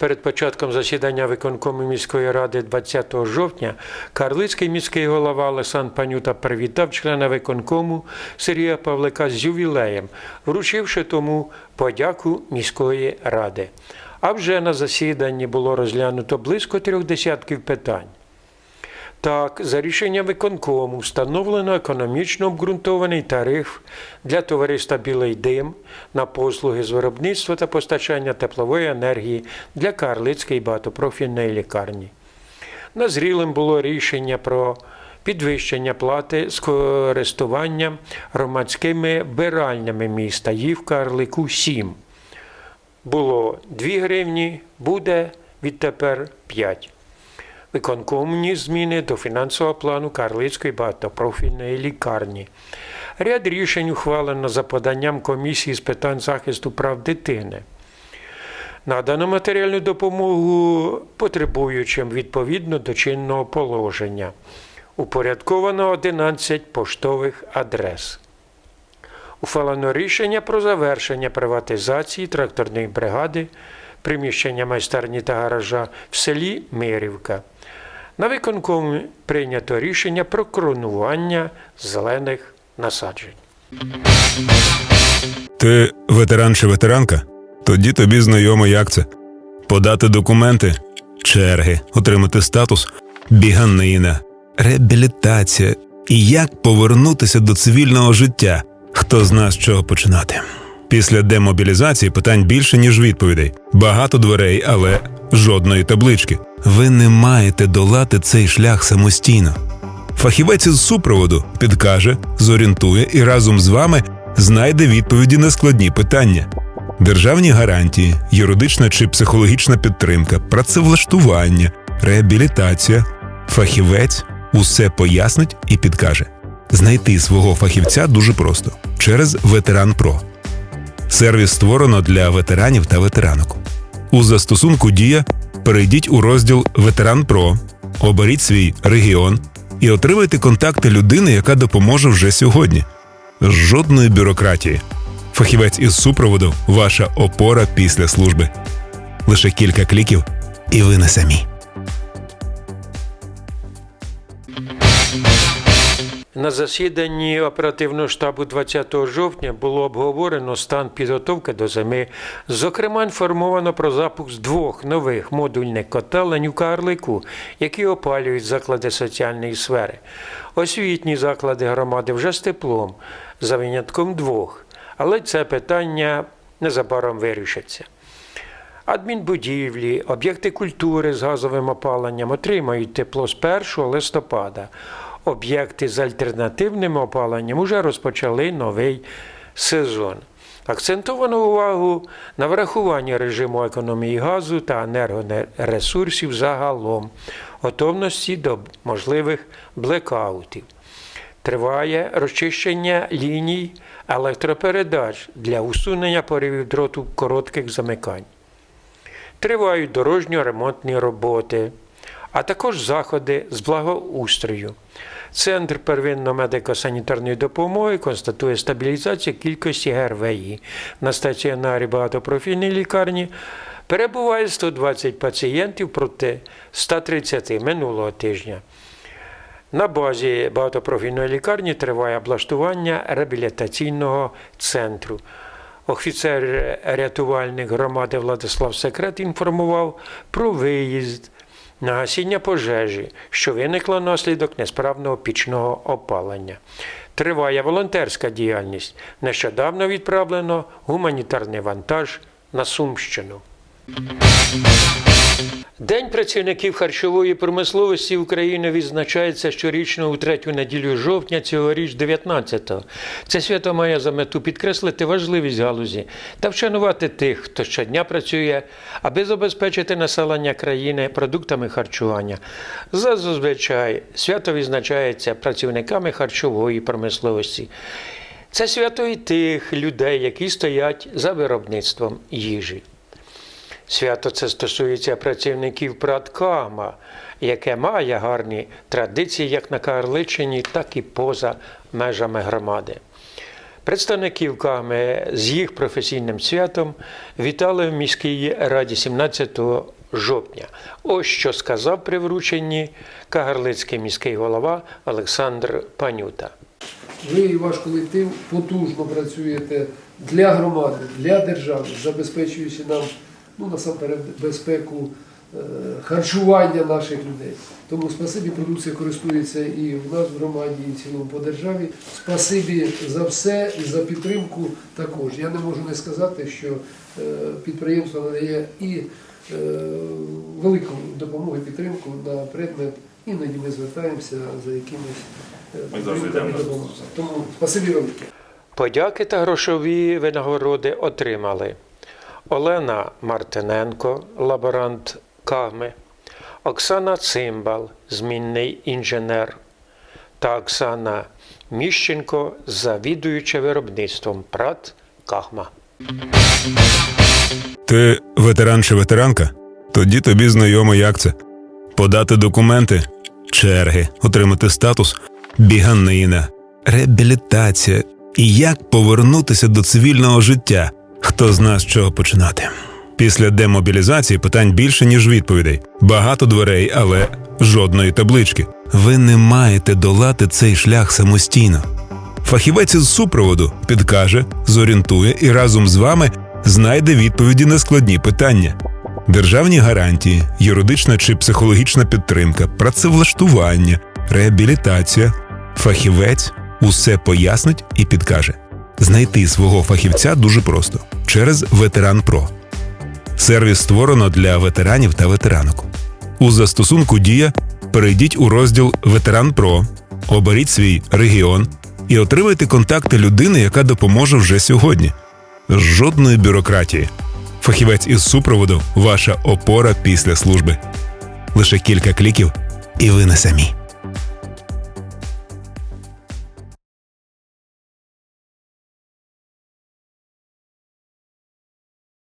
Перед початком засідання виконкому міської ради 20 жовтня Карлицький міський голова Олександр Панюта привітав члена виконкому Сергія Павлика з ювілеєм, вручивши тому подяку міської ради. А вже на засіданні було розглянуто близько трьох десятків питань. Так, за рішенням виконкому встановлено економічно обґрунтований тариф для товариства Білий Дим на послуги з виробництва та постачання теплової енергії для Карлицької багатопрофільної лікарні. Назрілим було рішення про підвищення плати з користуванням громадськими биральнями міста. Їх в Карлику 7. Було 2 гривні, буде відтепер 5 виконкомні зміни до фінансового плану Карлицької багатопрофільної лікарні. Ряд рішень ухвалено за поданням комісії з питань захисту прав дитини. Надано матеріальну допомогу потребуючим відповідно до чинного положення. Упорядковано 11 поштових адрес. Ухвалено рішення про завершення приватизації тракторної бригади, приміщення майстерні та гаража в селі Мирівка. На виконкомі прийнято рішення про коронування зелених насаджень. Ти ветеран чи ветеранка? Тоді тобі знайомо, як це. Подати документи, черги, отримати статус, біганина, реабілітація і як повернутися до цивільного життя. Хто з чого починати. Після демобілізації питань більше, ніж відповідей. Багато дверей, але жодної таблички. Ви не маєте долати цей шлях самостійно. Фахівець із супроводу підкаже, зорієнтує і разом з вами знайде відповіді на складні питання. Державні гарантії, юридична чи психологічна підтримка, працевлаштування, реабілітація. Фахівець усе пояснить і підкаже. Знайти свого фахівця дуже просто через Ветеран Про. Сервіс створено для ветеранів та ветеранок. У застосунку Дія перейдіть у розділ Ветеран Про, оберіть свій регіон і отримайте контакти людини, яка допоможе вже сьогодні. Жодної бюрократії. Фахівець із супроводу ваша опора після служби. Лише кілька кліків, і ви не самі. На засіданні оперативного штабу 20 жовтня було обговорено стан підготовки до зими. Зокрема, інформовано про запуск двох нових модульних котелень у Карлику, які опалюють заклади соціальної сфери. Освітні заклади громади вже з теплом, за винятком двох. Але це питання незабаром вирішиться. Адмінбудівлі, об'єкти культури з газовим опаленням отримають тепло з 1 листопада. Об'єкти з альтернативним опаленням уже розпочали новий сезон. Акцентовано увагу на врахування режиму економії газу та енергоресурсів загалом, готовності до можливих блекаутів. Триває розчищення ліній електропередач для усунення поривів дроту коротких замикань. Тривають дорожньо-ремонтні роботи, а також заходи з благоустрою. Центр первинно-медико-санітарної допомоги констатує стабілізацію кількості ГРВІ. На стаціонарі багатопрофільній лікарні перебуває 120 пацієнтів проти 130 минулого тижня. На базі багатопрофільної лікарні триває облаштування реабілітаційного центру. Офіцер рятувальник громади Владислав Секрет інформував про виїзд на гасіння пожежі, що виникла внаслідок несправного пічного опалення. Триває волонтерська діяльність. Нещодавно відправлено гуманітарний вантаж на Сумщину. День працівників харчової промисловості України відзначається щорічно у третю неділю жовтня цьогоріч 19-го. Це свято має за мету підкреслити важливість галузі та вшанувати тих, хто щодня працює, аби забезпечити населення країни продуктами харчування. Зазвичай свято відзначається працівниками харчової промисловості. Це свято і тих людей, які стоять за виробництвом їжі. Свято це стосується працівників Праткама, яке має гарні традиції як на Карличині, так і поза межами громади. Представників КАМи з їх професійним святом вітали в міській раді 17 жовтня. Ось що сказав при врученні Кагарлицький міський голова Олександр Панюта. Ви і ваш колектив потужно працюєте для громади, для держави, забезпечуючи нам ну, насамперед безпеку е, харчування наших людей. Тому спасибі продукція користується і в нас в громаді, і в цілому по державі. Спасибі за все і за підтримку також. Я не можу не сказати, що е, підприємство надає і е, велику допомогу і підтримку на предмет. Іноді ми звертаємося за якимось е, підтримками зустріч. Тому спасибі велике. Подяки та грошові винагороди отримали Олена Мартиненко, лаборант КАМи, Оксана Цимбал, змінний інженер, та Оксана Міщенко, завідуюча виробництвом ПРАТ Кахма. Ти ветеран чи ветеранка? Тоді тобі знайомо, як це. Подати документи, черги, отримати статус, біганина, реабілітація і як повернутися до цивільного життя. Хто зна з чого починати. Після демобілізації питань більше, ніж відповідей. Багато дверей, але жодної таблички. Ви не маєте долати цей шлях самостійно. Фахівець із супроводу підкаже, зорієнтує і разом з вами знайде відповіді на складні питання: державні гарантії, юридична чи психологічна підтримка, працевлаштування, реабілітація. Фахівець усе пояснить і підкаже. Знайти свого фахівця дуже просто через Ветеран Про. Сервіс створено для ветеранів та ветеранок. У застосунку Дія перейдіть у розділ Ветеран Про, оберіть свій регіон і отримайте контакти людини, яка допоможе вже сьогодні. Жодної бюрократії. Фахівець із супроводу ваша опора після служби. Лише кілька кліків, і ви не самі.